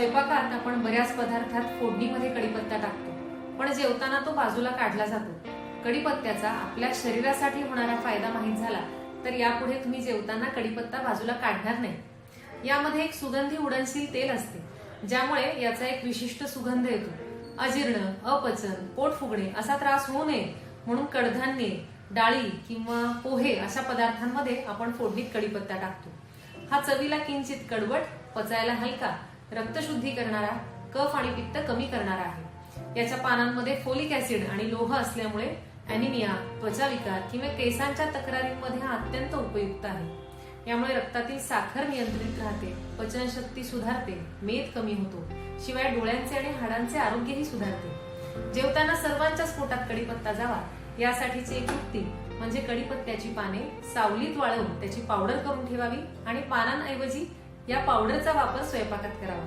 स्वयंपाकात आपण बऱ्याच पदार्थात फोडणीमध्ये कढीपत्ता टाकतो. पण जेवताना तो बाजूला काढला जातो. कढीपत्त्याचा आपल्या शरीरासाठी होणारा फायदा माहीत झाला तर यापुढे तुम्ही जेवताना कढीपत्ता बाजूला काढणार नाही. यामध्ये एक सुगंधी उडनशील तेल असते ज्यामुळे याचा एक विशिष्ट सुगंध येतो. अजीर्ण अपचन पोट फुगणे असा त्रास होऊ नये म्हणून कडधान्ये डाळी किंवा पोहे अशा पदार्थांमध्ये आपण फोडणीत कढीपत्ता टाकतो. हा चवीला किंचित कडवट पचायला हलका रक्तशुद्धी करणारा कफ आणि पित्त कमी करणारा आहे. याच्या पानांमध्ये फोलिक ऍसिड आणि लोह असल्यामुळे अॅनिमिया त्वचाविकार किंवा केसांच्या तक्रारींमध्ये हा अत्यंत उपयुक्त आहे. यामुळे रक्तातील साखर नियंत्रित राहते पचनशक्ती सुधारते मेद कमी होतो शिवाय डोळ्यांचे आणि हाडांचे आरोग्यही सुधारते. जेवताना सर्वांच्याच पोटात कडीपत्ता जावा यासाठीची एक युक्ती म्हणजे कडीपत्त्याची पाने सावलीत वाळवून त्याची पावडर करून ठेवावी आणि पानांऐवजी या पावडरचा वापर स्वयंपाकात करावा.